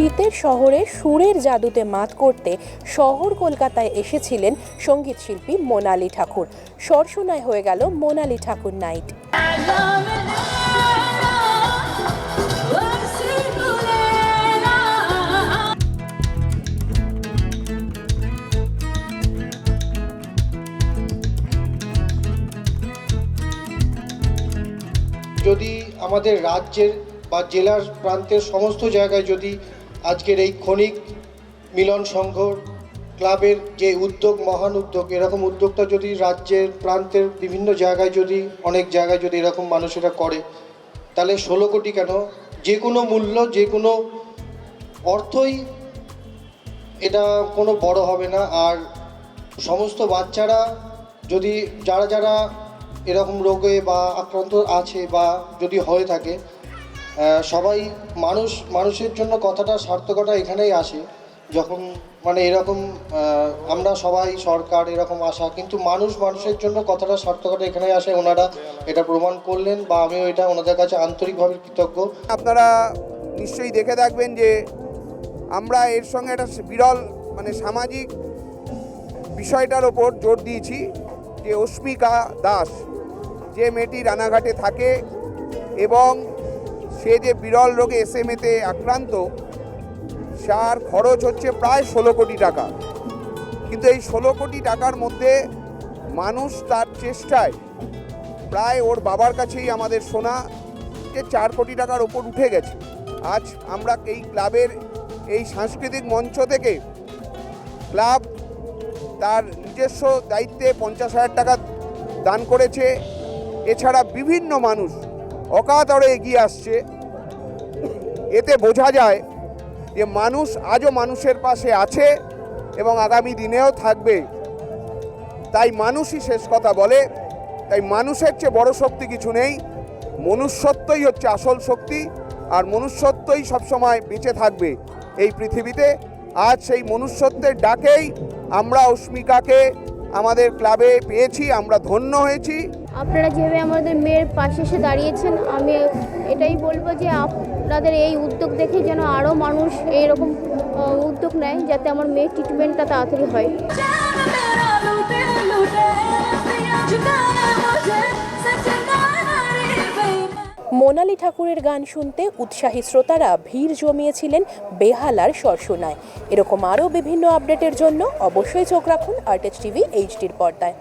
শীতের শহরে সুরের জাদুতে মাত করতে শহর কলকাতায় এসেছিলেন সংগীত শিল্পী মোনালি ঠাকুর। সরসোনায় হয়ে গেল মোনালি ঠাকুর নাইট। যদি আমাদের রাজ্যের বা জেলার প্রান্তের সমস্ত জায়গায় যদি আজকের এই ক্ষণিক মিলন সংঘ ক্লাবের যে উদ্যোগ, মহান উদ্যোগ, এরকম উদ্যোগটা যদি রাজ্যের প্রান্তের বিভিন্ন জায়গায় যদি, অনেক জায়গায় যদি এরকম মানুষেরা করে, তাহলে ষোলো কোটি কেন? যে কোনো মূল্য, যে কোনো অর্থই এটা কোনো বড় হবে না। আর সমস্ত বাচ্চারা যদি, যারা যারা এরকম রোগে বা আক্রান্ত আছে বা যদি হয়ে থাকে সবাই মানুষ, মানুষের জন্য কথাটা সার্থকতা এখানেই আসে। যখন মানে এরকম আমরা সবাই, সরকার এরকম আশা, কিন্তু মানুষ মানুষের জন্য কথাটা সার্থকতা এখানেই আসে। ওনারা এটা প্রমাণ করলেন বা আমিও এটা ওনাদের কাছে আন্তরিকভাবে কৃতজ্ঞ। আপনারা নিশ্চয়ই দেখে থাকবেন যে আমরা এর সঙ্গে একটা বিরল মানে সামাজিক বিষয়টার ওপর জোর দিয়েছি যে অস্মিকা দাস যে মেয়েটি রানাঘাটে থাকে এবং সে যে বিরল রোগে এস এম এতে আক্রান্ত তার খরচ হচ্ছে প্রায় ষোলো কোটি টাকা। কিন্তু এই ষোলো কোটি টাকার মধ্যে মানুষ তার চেষ্টায় প্রায় ওর বাবার কাছেই আমাদের শোনা যে চার কোটি টাকার ওপর উঠে গেছে। আজ আমরা এই ক্লাবের এই সাংস্কৃতিক মঞ্চ থেকে ক্লাব তার নিজস্ব দায়িত্বে পঞ্চাশ হাজার টাকা দান করেছে। এছাড়া বিভিন্ন মানুষ অকাতরে এগিয়ে আসছে। এতে বোঝা যায় যে মানুষ আজও মানুষের পাশে আছে এবং আগামী দিনেও থাকবে। তাই মানুষই শেষ কথা বলে, তাই মানুষের চেয়ে বড় শক্তি কিছু নেই। মনুষ্যত্বই হচ্ছে আসল শক্তি, আর মনুষ্যত্বই সবসময় বেঁচে থাকবে এই পৃথিবীতে। আজ সেই মনুষ্যত্বের ডাকেই আমরা অস্মিকাকে আমাদের ক্লাবে পেয়েছি, আমরা ধন্য হয়েছি। আপনারা যেভাবে আমাদের মেয়ের পাশে এসে দাঁড়িয়েছেন, আমি এটাই বলব যে আপনাদের এই উদ্যোগ দেখে যেন আরও মানুষ এইরকম উদ্যোগ নেয় যাতে আমার মেয়ের ট্রিটমেন্টটা তাড়াতাড়ি হয়। মোনালি ঠাকুরের গান শুনতে উৎসাহী শ্রোতারা ভিড় জমিয়েছিলেন বেহালার সরসোনায়। এরকম আরও বিভিন্ন আপডেটের জন্য অবশ্যই চোখ রাখুন আর্টেজ টিভি এইচডির পর্দায়।